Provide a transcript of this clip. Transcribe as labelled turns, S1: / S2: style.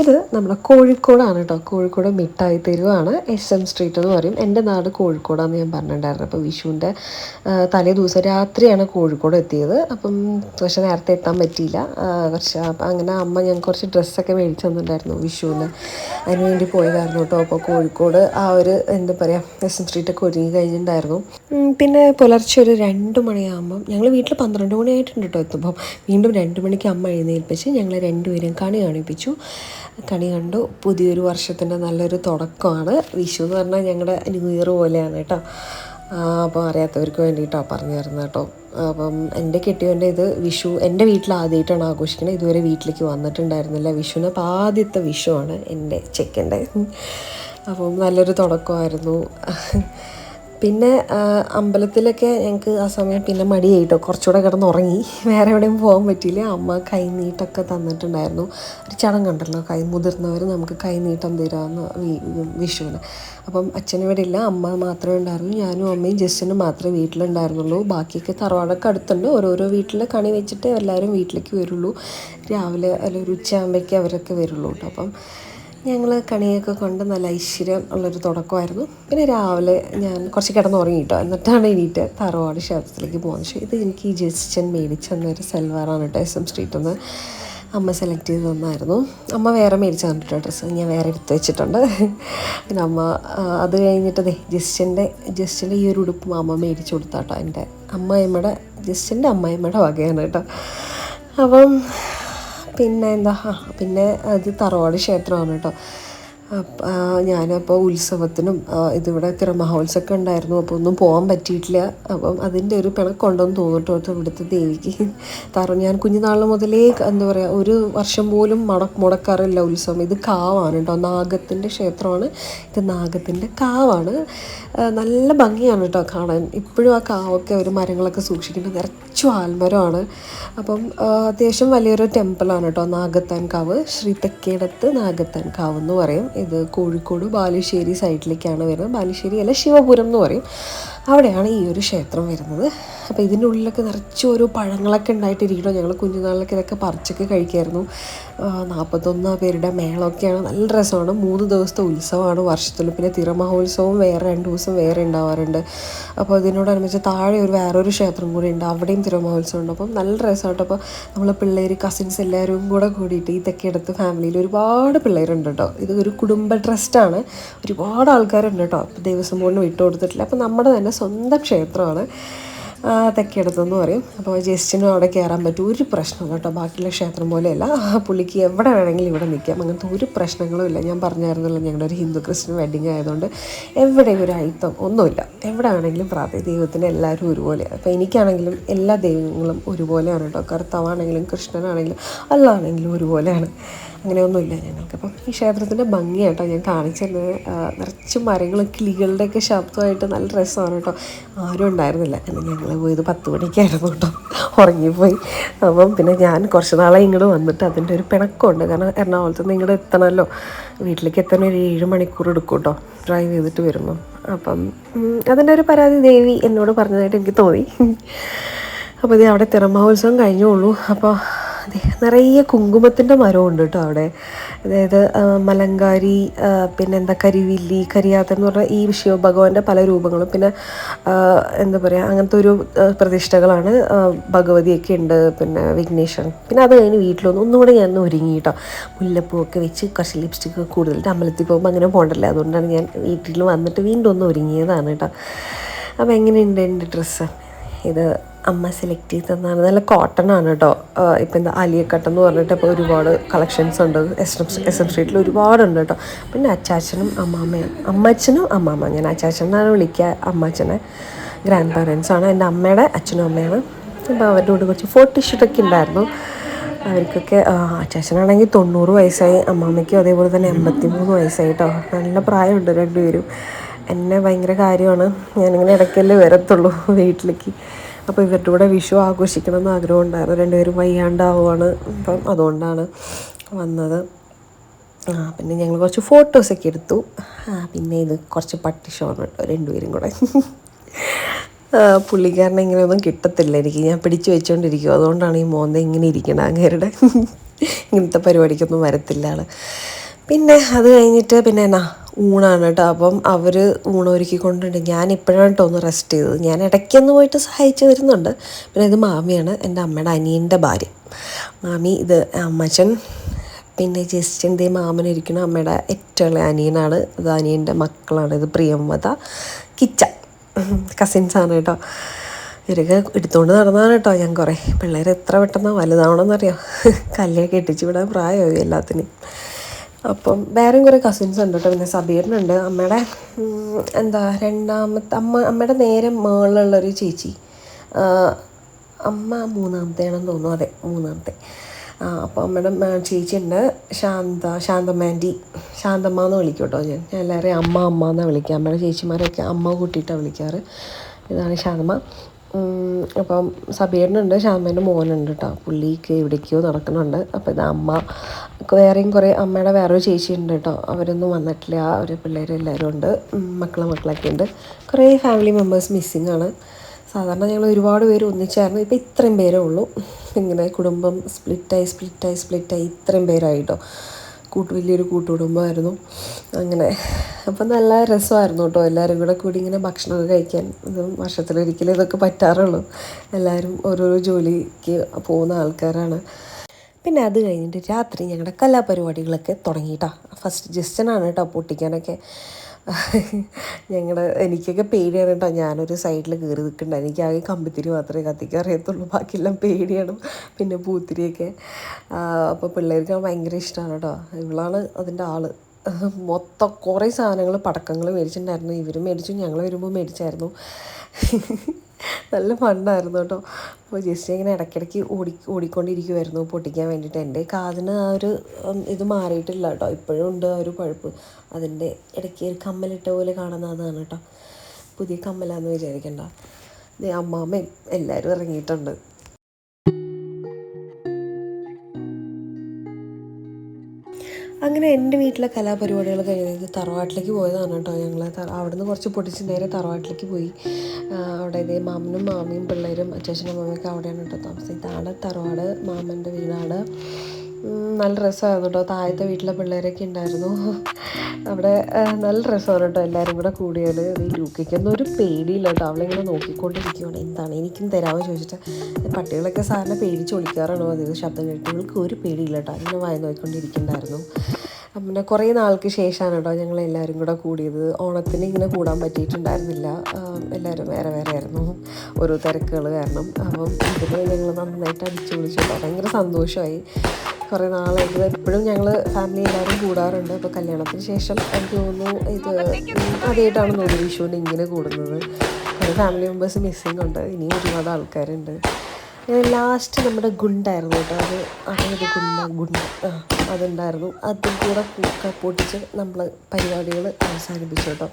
S1: ഇത് നമ്മുടെ കോഴിക്കോടാണ് കേട്ടോ കോഴിക്കോട് മിഠായി തെരുവാണ്. എസ് എം സ്ട്രീറ്റ് എന്ന് പറയും. എന്റെ നാട് കോഴിക്കോടാന്ന് ഞാൻ പറഞ്ഞിട്ടുണ്ടായിരുന്നു. അപ്പോൾ വിഷുവിന്റെ തലേ ദിവസം രാത്രിയാണ് കോഴിക്കോട് എത്തിയത്. അപ്പം പക്ഷേ നേരത്തെ എത്താൻ പറ്റിയില്ല. കുറച്ച് അങ്ങനെ അമ്മ ഞാൻ കുറച്ച് ഡ്രസ്സൊക്കെ മേടിച്ചു തന്നിട്ടുണ്ടായിരുന്നു വിഷുവിന്. അതിന് വേണ്ടി പോയതായിരുന്നു കേട്ടോ അപ്പോൾ കോഴിക്കോട് ആ ഒരു എന്താ പറയുക എസ് എം സ്ട്രീറ്റൊക്കെ ഒരുങ്ങി കഴിഞ്ഞിട്ടുണ്ടായിരുന്നു. പിന്നെ പുലർച്ചെ ഒരു രണ്ട് മണിയാകുമ്പം ഞങ്ങൾ വീട്ടിൽ പന്ത്രണ്ട് മണിയായിട്ടുണ്ട് കേട്ടോ എത്തുമ്പോൾ വീണ്ടും രണ്ട് മണിക്ക് അമ്മ എഴുന്നേൽപ്പിച്ച് ഞങ്ങൾ രണ്ടുപേരും കണി കാണിപ്പിച്ചു. കണി കണ്ടു. പുതിയൊരു വർഷത്തിന്റെ നല്ലൊരു തുടക്കമാണ്. വിഷു എന്ന് പറഞ്ഞാൽ ഞങ്ങളുടെ ന്യൂ ഇയർ പോലെയാണ് കേട്ടോ. അപ്പോൾ അറിയാത്തവർക്ക് വേണ്ടിയിട്ടാണ് പറഞ്ഞു തരുന്നത് കേട്ടോ. അപ്പം എന്റെ കെട്ടിയവന്റെ ഇത് വിഷു എന്റെ വീട്ടിൽ ആദ്യമായിട്ടാണ് ആഘോഷിക്കുന്നത് ഇതുവരെ വീട്ടിലേക്ക് വന്നിട്ടുണ്ടായിരുന്നില്ല. വിഷുവിന് അപ്പോൾ ആദ്യത്തെ വിഷുവാണ് എന്റെ ചെക്കന്റെ. അപ്പം നല്ലൊരു തുടക്കമായിരുന്നു. പിന്നെ അമ്പലത്തിലൊക്കെ ഞങ്ങൾക്ക് ആ സമയം പിന്നെ മടിയായിട്ടോ. കുറച്ചുകൂടെ കിടന്ന് ഉറങ്ങി വേറെ എവിടെയും പോകാൻ പറ്റിയില്ല. അമ്മ കൈനീട്ടൊക്കെ തന്നിട്ടുണ്ടായിരുന്നു. ഒരു ചടങ്ങുണ്ടല്ലോ കൈ മുതിർന്നവർ നമുക്ക് കൈനീട്ടം തരാമെന്ന് വിഷുവിന്. അപ്പം അച്ഛൻ ഇവിടെ ഇല്ല. അമ്മ മാത്രമേ ഉണ്ടായിരുന്നു ഞാനും അമ്മയും ജസ്റ്റിനും മാത്രമേ വീട്ടിലുണ്ടായിരുന്നുള്ളൂ. ബാക്കിയൊക്കെ തറവാടൊക്കെ അടുത്തുണ്ട്. ഓരോരോ വീട്ടിൽ കണി വെച്ചിട്ട് എല്ലാവരും വീട്ടിലേക്ക് വരുള്ളൂ. രാവിലെ അല്ല ഒരു ഉച്ചയാകുമ്പോഴേക്ക് അവരൊക്കെ വരുള്ളൂ കേട്ടോ. അപ്പം ഞങ്ങൾ കണിയൊക്കെ കൊണ്ട് നല്ല ഐശ്വര്യം ഉള്ളൊരു തുടക്കമായിരുന്നു. പിന്നെ രാവിലെ ഞാൻ കുറച്ച് കിടന്നുറങ്ങി കേട്ടോ എന്നിട്ടാണ് എണീറ്റ് തറവാട് ക്ഷേത്രത്തിലേക്ക് പോകുന്നത് പക്ഷേ ഇത് എനിക്ക് ഈ ജസ്റ്റൻ മേടിച്ചെന്നൊരു സെൽവാറാണ് കേട്ടോ എസ് എം സ്ട്രീറ്റിൽ നിന്ന് അമ്മ സെലക്ട് ചെയ്ത് തന്നായിരുന്നു. അമ്മ വേറെ മേടിച്ച് തന്നിട്ടോ ഡ്രസ്സ്. ഞാൻ വേറെ എടുത്ത് വെച്ചിട്ടുണ്ട്. പിന്നെ അമ്മ അത് കഴിഞ്ഞിട്ട് ദേ ജസ്റ്റിന്റെ ജസ്റ്റിന്റെ ഈ ഒരു ഉടുപ്പ് അമ്മ മേടിച്ചു കൊടുത്താട്ടോ എന്റെ അമ്മായിമ്മയുടെ ജസ്റ്റിന്റെ അമ്മായിമ്മയുടെ വകയാണ് കേട്ടോ. അപ്പം പിന്നെ എന്താ? പിന്നെ അത് തറവാട് ക്ഷേത്രമാണ് കേട്ടോ. ഞാനപ്പോൾ ഉത്സവത്തിനും ഇതിവിടെ തിരുമഹോത്സവമൊക്കെ ഉണ്ടായിരുന്നു. അപ്പോൾ ഒന്നും പോകാൻ പറ്റിയിട്ടില്ല. അപ്പം അതിന്റെ ഒരു പിണക്കുണ്ടെന്ന് തോന്നിട്ട് ഇവിടുത്തെ ദേവിക്ക്. കാരണം ഞാൻ കുഞ്ഞുനാൾ മുതലേ എന്താ പറയുക ഒരു വർഷം പോലും മട മുടക്കാറില്ല ഉത്സവം. ഇത് കാവാണ് കേട്ടോ നാഗത്തിന്റെ ക്ഷേത്രമാണ്. ഇത് നാഗത്തിന്റെ കാവാണ്. നല്ല ഭംഗിയാണ് കേട്ടോ കാണാൻ. ഇപ്പോഴും ആ കാവൊക്കെ ഒരു മരങ്ങളൊക്കെ സൂക്ഷിക്കുന്നത് നിറച്ചു ആൽമരമാണ്. അപ്പം അത്യാവശ്യം വലിയൊരു ടെമ്പിളാണ് കേട്ടോ നാഗത്താൻ കാവ് ശ്രീ തെക്കേടത്ത് നാഗത്താൻ കാവ് എന്ന് പറയും. ഇത് കോഴിക്കോട് ബാലുശ്ശേരി സൈഡിലേക്കാണ് വരുന്നത്. ബാലുശ്ശേരി അല്ല ശിവപുരം എന്ന് പറയും. അവിടെയാണ് ഈ ഒരു ക്ഷേത്രം വരുന്നത്. അപ്പോൾ ഇതിന്റെ ഉള്ളിലൊക്കെ നിറച്ച് ഓരോ പഴങ്ങളൊക്കെ ഉണ്ടായിട്ടിരിക്കണോ ഞങ്ങൾ കുഞ്ഞുനാളിലൊക്കെ ഇതൊക്കെ പറിച്ചൊക്കെ കഴിക്കായിരുന്നു. നാൽപ്പത്തൊന്ന് പേരുടെ മേളമൊക്കെയാണ് നല്ല രസമാണ്. മൂന്ന് ദിവസത്തെ ഉത്സവമാണ്. വർഷത്തിൽ പിന്നെ തിരമഹോത്സവം വേറെ രണ്ട് ദിവസം വേറെ ഉണ്ടാവാറുണ്ട്. അപ്പോൾ ഇതിനോടനുബന്ധിച്ച് താഴെ ഒരു വേറൊരു ക്ഷേത്രം കൂടി ഉണ്ട്. അവിടെയും തിരമഹോത്സവം ഉണ്ട്. അപ്പം നല്ല രസമായിട്ട് അപ്പോൾ നമ്മൾ പിള്ളേർ കസിൻസ് എല്ലാവരും കൂടെ കൂടിയിട്ട് ഇതൊക്കെ എടുത്ത് ഫാമിലിയിൽ ഒരുപാട് പിള്ളേരുണ്ട് കേട്ടോ ഇത് ഒരു കുടുംബ ട്രസ്റ്റാണ് ഒരുപാട് ആൾക്കാരുണ്ട് കേട്ടോ ദേവസ്വം ബോർഡിന് വിട്ടു കൊടുത്തിട്ടില്ല അപ്പോൾ നമ്മുടെ തന്നെ സ്വന്തം ക്ഷേത്രമാണ്. തെക്കേടത്തെന്ന് പറയും. അപ്പോൾ ജസ്റ്റിനും അവിടെ കയറാൻ പറ്റും. ഒരു പ്രശ്നവും കേട്ടോ. ബാക്കിയുള്ള ക്ഷേത്രം പോലെയല്ല. പുള്ളിക്ക് എവിടെ വേണമെങ്കിലും ഇവിടെ നിൽക്കാം. അങ്ങനത്തെ ഒരു പ്രശ്നങ്ങളും ഇല്ല. ഞാൻ പറഞ്ഞായിരുന്നല്ലോ ഞങ്ങളുടെ ഒരു ഹിന്ദു ക്രിസ്ത്യൻ വെഡിങ് ആയതുകൊണ്ട് എവിടെയും ഒരു അയിത്തം ഒന്നുമില്ല. എവിടെ വേണമെങ്കിലും പ്രാർത്ഥന ദൈവത്തിന് എല്ലാവരും ഒരുപോലെ അപ്പോൾ എനിക്കാണെങ്കിലും എല്ലാ ദൈവങ്ങളും ഒരുപോലെയാണ് കേട്ടോ. കർത്താവാണെങ്കിലും കൃഷ്ണനാണെങ്കിലും അല്ലാണെങ്കിലും ഒരുപോലെയാണ്. അങ്ങനെയൊന്നുമില്ല ഞങ്ങൾക്ക് അപ്പം ഈ ക്ഷേത്രത്തിന്റെ ഭംഗിയാട്ടോ ഞാൻ കാണിച്ചത് നിറച്ച് മരങ്ങളും കിളികളുടെയൊക്കെ ശബ്ദമായിട്ട് നല്ല രസമാണ് കേട്ടോ. ആരും ഉണ്ടായിരുന്നില്ല. എന്നാൽ ഞങ്ങൾ പോയത് പത്ത് മണിക്കായിരുന്നു കേട്ടോ. ഉറങ്ങിപ്പോയി. അപ്പം പിന്നെ ഞാൻ കുറച്ച് നാളെ ഇങ്ങോട്ട് വന്നിട്ട് അതിന്റെ ഒരു പിണക്കമുണ്ട്. കാരണം എറണാകുളത്ത് നിന്ന് ഇങ്ങോട്ട് എത്തണമല്ലോ. വീട്ടിലേക്ക് എത്താൻ ഒരു ഏഴ് മണിക്കൂർ എടുക്കും കേട്ടോ. ഡ്രൈവ് ചെയ്തിട്ട് വരുമ്പം. അപ്പം അതിന്റെ ഒരു പരാതി ദേവി എന്നോട് പറഞ്ഞതായിട്ട് എനിക്ക് തോന്നി. അപ്പോൾ ഇത് അവിടെ തിറമഹോത്സവം കഴിഞ്ഞോളൂ അപ്പോൾ അതെ നിറയെ കുങ്കുമത്തിന്റെ മരമുണ്ട് കേട്ടോ അവിടെ. അതായത് മലങ്കാരി പിന്നെ എന്താ കരിവില്ലി കരിയാത്ത എന്ന് പറഞ്ഞാൽ ഈ ശിവഭഗവാന്റെ പല രൂപങ്ങളും പിന്നെ എന്താ പറയുക അങ്ങനത്തെ ഒരു പ്രതിഷ്ഠകളാണ് ഭഗവതിയൊക്കെ ഉണ്ട് പിന്നെ വിഘ്നേശ്വരൻ. പിന്നെ അത് കഴിഞ്ഞ് വീട്ടിലൊന്നും ഒന്നുകൂടെ ഞാൻ ഒരുങ്ങി കേട്ടോ. മുല്ലപ്പൂവൊക്കെ വെച്ച് കുറച്ച് ലിപ്സ്റ്റിക്ക് കൂടുതൽ അമ്പലത്തിൽ പോകുമ്പോൾ അങ്ങനെ പോകണ്ടല്ലേ അതുകൊണ്ടാണ് ഞാൻ വീട്ടിൽ വന്നിട്ട് വീണ്ടും ഒന്ന് ഒരുങ്ങിയതാണ് കേട്ടോ. അപ്പോൾ എങ്ങനെയുണ്ട് എന്റെ ഡ്രസ്സ്? ഇത് അമ്മ സെലക്ട് ചെയ്ത് തന്നാണ് നല്ല കോട്ടൺ ആണ് കേട്ടോ ഇപ്പം എന്താ അലിയക്കട്ട് എന്ന് പറഞ്ഞിട്ട് ഇപ്പോൾ ഒരുപാട് കളക്ഷൻസ് ഉണ്ട്. എസ് എം എസ് എം സ്ട്രീറ്റിൽ ഒരുപാടുണ്ട് കേട്ടോ പിന്നെ അച്ചാച്ചനും അമ്മാമ്മയും. അമ്മച്ചനും അമ്മാമ്മ. ഞാൻ അച്ചാച്ചനാണ് വിളിക്കുക അമ്മച്ചനെ. ഗ്രാൻഡ് പാരൻസ് ആണ്. എന്റെ അമ്മയുടെ അച്ഛനും അമ്മയാണ്. അപ്പോൾ അവരുടെ കൂടെ കുറച്ച് ഫോട്ടോ ഷൂട്ടൊക്കെ ഉണ്ടായിരുന്നു. അവർക്കൊക്കെ അച്ചാച്ചനാണെങ്കിൽ തൊണ്ണൂറ് വയസ്സായി. അമ്മാമ്മയ്ക്കും അതേപോലെ തന്നെ എൺപത്തി മൂന്ന് വയസ്സായി കേട്ടോ നല്ല പ്രായമുണ്ട് രണ്ടുപേരും. എന്നെ ഭയങ്കര കാര്യമാണ്. ഞാനിങ്ങനെ ഇടയ്ക്കല്ലേ വരത്തുള്ളൂ വീട്ടിലേക്ക്. അപ്പോൾ ഇവരുടെ കൂടെ വിഷു ആഘോഷിക്കണം എന്ന് ആഗ്രഹം ഉണ്ടായിരുന്നു രണ്ടുപേരും വയ്യാണ്ടാവുകയാണ് അപ്പം അതുകൊണ്ടാണ് വന്നത്. ആ പിന്നെ ഞങ്ങൾ കുറച്ച് ഫോട്ടോസൊക്കെ എടുത്തു. പിന്നെ ഇത് കുറച്ച് പട്ടി കേട്ടോ രണ്ടുപേരും കൂടെ. പുള്ളിക്കാരനെ ഇങ്ങനെയൊന്നും കിട്ടത്തില്ല. എനിക്ക് ഞാൻ പിടിച്ചു വെച്ചുകൊണ്ടിരിക്കും അതുകൊണ്ടാണ് ഈ മോന്ത ഇങ്ങനെ ഇരിക്കണം അങ്ങേരുടെ. ഇങ്ങനത്തെ പരിപാടിക്കൊന്നും വരത്തില്ല ആൾ. പിന്നെ അത് കഴിഞ്ഞിട്ട് പിന്നെ എന്നാ ഊണാണ് കേട്ടോ. അപ്പം അവർ ഊണ് ഒരുക്കിക്കൊണ്ടുണ്ട് ഞാൻ ഇപ്പോഴാണ് കേട്ടോ ഒന്ന് റെസ്റ്റ് ചെയ്തത്. ഞാൻ ഇടയ്ക്കൊന്ന് പോയിട്ട് സഹായിച്ച് വരുന്നുണ്ട്. പിന്നെ ഇത് മാമിയാണ് എന്റെ അമ്മയുടെ അനിയന്റെ ഭാര്യ. മാമി ഇത് അമ്മച്ചൻ പിന്നെ ജസ്റ്റ് ദേ മാമനിരിക്കണം അമ്മയുടെ ഏറ്റവും ഇളയ അനിയനാണ്. ഇത് അനിയന്റെ മക്കളാണ്. ഇത് പ്രിയംവത കിച്ച. കസിൻസാണ് കേട്ടോ ഇവരൊക്കെ എടുത്തുകൊണ്ട് നടന്നതാണ് കേട്ടോ ഞാൻ കുറേ. പിള്ളേർ എത്ര പെട്ടെന്ന് വലുതാവണമെന്നറിയാം കല്ലൊക്കെ ഇട്ടിച്ച് വിടാൻ പ്രായമായി എല്ലാത്തിനും. അപ്പം വേറെയും കുറേ കസിൻസ് ഉണ്ട് കേട്ടോ പിന്നെ സബീറിനുണ്ട്. അമ്മയുടെ എന്താ രണ്ടാമത്തെ അമ്മ അമ്മയുടെ നേരെ മുകളിലുള്ളൊരു ചേച്ചി. അമ്മ മൂന്നാമത്തെയാണെന്ന് തോന്നുന്നു. അതെ മൂന്നാമത്തെ. അപ്പോൾ അമ്മയുടെ ചേച്ചിയുണ്ട്. ശാന്ത ശാന്തമാന്റി. ശാന്തമ്മ എന്ന് വിളിക്കും കേട്ടോ ഞാൻ. ഞാൻ എല്ലാവരെയും അമ്മ അമ്മ എന്നാണ് വിളിക്കുക അമ്മയുടെ ചേച്ചിമാരെയൊക്കെ അമ്മ കൂട്ടിയിട്ടാണ് വിളിക്കാറ്. ഇതാണ് ശാന്തമ്മ. അപ്പം സബീറിനുണ്ട് ശ്യാമേന്റെ മോനുണ്ട് കേട്ടോ പുള്ളിക്ക് എവിടേക്കോ നടക്കുന്നുണ്ട്. അപ്പോൾ ഇത് അമ്മ വേറെയും കുറേ അമ്മയുടെ വേറൊരു ചേച്ചി ഉണ്ട് കേട്ടോ അവരൊന്നും വന്നിട്ടില്ല. അവർ പിള്ളേരെല്ലാവരും ഉണ്ട്. മക്കളും മക്കളൊക്കെ ഉണ്ട്. കുറേ ഫാമിലി മെമ്പേഴ്സ് മിസ്സിങ് ആണ്. സാധാരണ ഞങ്ങൾ ഒരുപാട് പേര് ഒന്നിച്ചായിരുന്നു. ഇപ്പോൾ ഇത്രയും പേരേ ഉള്ളൂ. ഇങ്ങനെ കുടുംബം സ്പ്ലിറ്റായി സ്പ്ലിറ്റായി സ്പ്ലിറ്റായി ഇത്രയും പേരായിട്ടോ കൂട്ട് വലിയൊരു കൂട്ടുകുടുംബമായിരുന്നു. അങ്ങനെ അപ്പം നല്ല രസമായിരുന്നു കേട്ടോ. എല്ലാവരും കൂടെ കൂടി ഇങ്ങനെ ഭക്ഷണമൊക്കെ കഴിക്കാൻ. ഇതും വർഷത്തിലൊരിക്കലും ഇതൊക്കെ പറ്റാറുള്ളൂ. എല്ലാവരും ഓരോരോ ജോലിക്ക് പോകുന്ന ആൾക്കാരാണ്. പിന്നെ അത് കഴിഞ്ഞിട്ട് രാത്രി ഞങ്ങളുടെ കലാപരിപാടികളൊക്കെ തുടങ്ങിയിട്ടാണ് ഫസ്റ്റ് ജസ്റ്റനാണ് കേട്ടോ പൊട്ടിക്കാനൊക്കെ. ഞങ്ങളുടെ എനിക്കൊക്കെ പേടിയാണ് കേട്ടോ. ഞാനൊരു സൈഡിൽ കയറി നിൽക്കണ്ട എനിക്ക് ആകെ കമ്പിത്തിരി മാത്രമേ കത്തിക്കാൻ അറിയത്തുള്ളൂ. ബാക്കിയെല്ലാം പേടിയാണ്. പിന്നെ പൂത്തിരിയൊക്കെ. അപ്പോൾ പിള്ളേർക്ക് ഭയങ്കര ഇഷ്ടമാണ് കേട്ടോ. ഇവളാണ് അതിന്റെ ആൾ മൊത്തം കുറേ സാധനങ്ങൾ പടക്കങ്ങൾ മേടിച്ചിട്ടുണ്ടായിരുന്നു. ഇവർ മേടിച്ചു ഞങ്ങൾ വരുമ്പോൾ മേടിച്ചായിരുന്നു. നല്ല ഫണ്ണായിരുന്നു കേട്ടോ. അപ്പോൾ ജസ്റ്റ് ഇങ്ങനെ ഇടയ്ക്കിടയ്ക്ക് ഓടി ഓടിക്കൊണ്ടിരിക്കുമായിരുന്നു പൊട്ടിക്കാൻ വേണ്ടിയിട്ട്. എന്റെ കാതിന് ആ ഒരു ഇത് മാറിയിട്ടില്ല കേട്ടോ. ഇപ്പോഴും ഉണ്ട് ആ ഒരു പഴുപ്പ്. അതിന്റെ ഇടയ്ക്ക് ഒരു കമ്മലിട്ട പോലെ കാണുന്ന അതാണ് കേട്ടോ. പുതിയ കമ്മലാന്ന് വിചാരിക്കണ്ട. അമ്മാമ്മയും എല്ലാവരും ഇറങ്ങിയിട്ടുണ്ട്. അങ്ങനെ എന്റെ വീട്ടിലെ കലാപരിപാടികൾ കഴിഞ്ഞത് തറവാട്ടിലേക്ക് പോയതാണ് കേട്ടോ ഞങ്ങൾ. അവിടുന്ന് കുറച്ച് പൊടിച്ച് നേരെ തറവാട്ടിലേക്ക് പോയി. അവിടെ ഇതേ മാമനും മാമിയും പിള്ളേരും അച്ഛനും അമ്മയൊക്കെ അവിടെയാണ് കേട്ടോ താമസം ഇതാണ് തറവാട് മാമന്റെ വീടാണ്. നല്ല രസമായിരുന്നു കേട്ടോ. താഴത്തെ വീട്ടിലെ പിള്ളേരൊക്കെ ഉണ്ടായിരുന്നു. അവിടെ നല്ല രസമാണ് കേട്ടോ എല്ലാവരും കൂടെ കൂടിയത് ഈ ലൂക്കയ്ക്കൊന്നും ഒരു പേടിയില്ല കേട്ടോ. അവളിങ്ങനെ നോക്കിക്കൊണ്ടിരിക്കുകയാണ് എന്താണ്? എനിക്കും തരാമോ ചോദിച്ചിട്ട്. പട്ടികളൊക്കെ സാറിനെ പേടിച്ച് ഒളിക്കാറാണോ? അതായത് ശബ്ദം കേട്ട് ഇവൾക്ക് ഒരു പേടിയില്ല കേട്ടോ. അങ്ങനെ വായ നോക്കിക്കൊണ്ടിരിക്കുന്നുണ്ടായിരുന്നു. പിന്നെ കുറേ നാൾക്ക് ശേഷമാണ് കേട്ടോ ഞങ്ങൾ എല്ലാവരും കൂടെ കൂടിയത്. ഓണത്തിന് ഇങ്ങനെ കൂടാൻ പറ്റിയിട്ടുണ്ടായിരുന്നില്ല. എല്ലാവരും വേറെ വേറെ ആയിരുന്നു. ഓരോ തിരക്കുകൾ കാരണം. അപ്പം ഇതിനെ ഞങ്ങൾ നന്നായിട്ട് അടിച്ചു വിളിച്ചു ഭയങ്കര സന്തോഷമായി. കുറേ നാളായിട്ട് എപ്പോഴും ഞങ്ങൾ ഫാമിലി എല്ലാവരും കൂടാറുണ്ട്. അപ്പോൾ കല്യാണത്തിന് ശേഷം എനിക്ക് തോന്നുന്നു ഇത് ആദ്യമായിട്ടാണ് തോന്നുന്നു വിഷുവിന്റെ ഇങ്ങനെ കൂടുന്നത്. കുറേ ഫാമിലി മെമ്പേഴ്സ് മിസ്സിങ് ഉണ്ട്. ഇനിയും ഒരുപാട് ആൾക്കാരുണ്ട്. ലാസ്റ്റ് നമ്മുടെ ഗുണ്ടായിരുന്നു കേട്ടോ. അത് അതായത് ഗുണ്ട ഗുണ്ട. അതുണ്ടായിരുന്നു. അതും കൂടെ പൊട്ടിച്ച് നമ്മൾ പരിപാടികൾ അവസാനിപ്പിച്ചു കേട്ടോ.